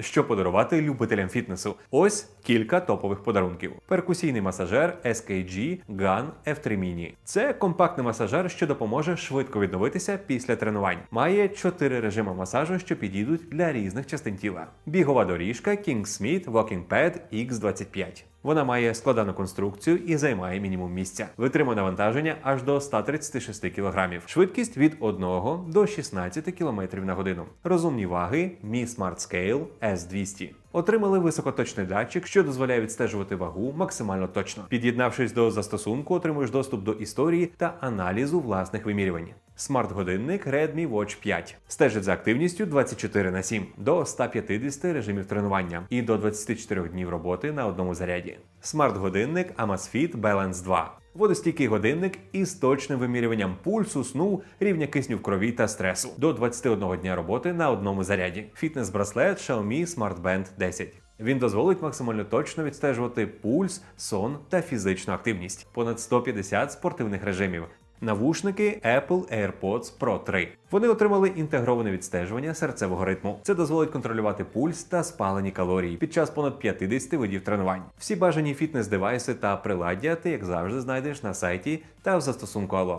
Що подарувати любителям фітнесу? Ось кілька топових подарунків: перкусійний масажер SKG Gun F3 Mini. Це компактний масажер, що допоможе швидко відновитися після тренувань. Має чотири режими масажу, що підійдуть для різних частин тіла. Бігова доріжка King Smith Walking Pad X25. Вона має складану конструкцію і займає мінімум місця. Витримує навантаження аж до 136 кг. Швидкість від 1 до 16 км на годину. Розумні ваги Mi Smart Scale S200. Отримали високоточний датчик, що дозволяє відстежувати вагу максимально точно. Під'єднавшись до застосунку, отримуєш доступ до історії та аналізу власних вимірювань. Смарт-годинник Redmi Watch 5 стежить за активністю 24 на 7 до 150 режимів тренування і до 24 днів роботи на одному заряді. Смарт-годинник Amazfit Balance 2 водостійкий годинник із точним вимірюванням пульсу, сну, рівня кисню в крові та стресу до 21 дня роботи на одному заряді. Фітнес-браслет Xiaomi Smart Band 10. Він дозволить максимально точно відстежувати пульс, сон та фізичну активність. Понад 150 спортивних режимів. Навушники Apple AirPods Pro 3. Вони отримали інтегроване відстежування серцевого ритму. Це дозволить контролювати пульс та спалені калорії під час понад 50 видів тренувань. Всі бажані фітнес-девайси та приладдя ти, як завжди, знайдеш на сайті та в застосунку Allo.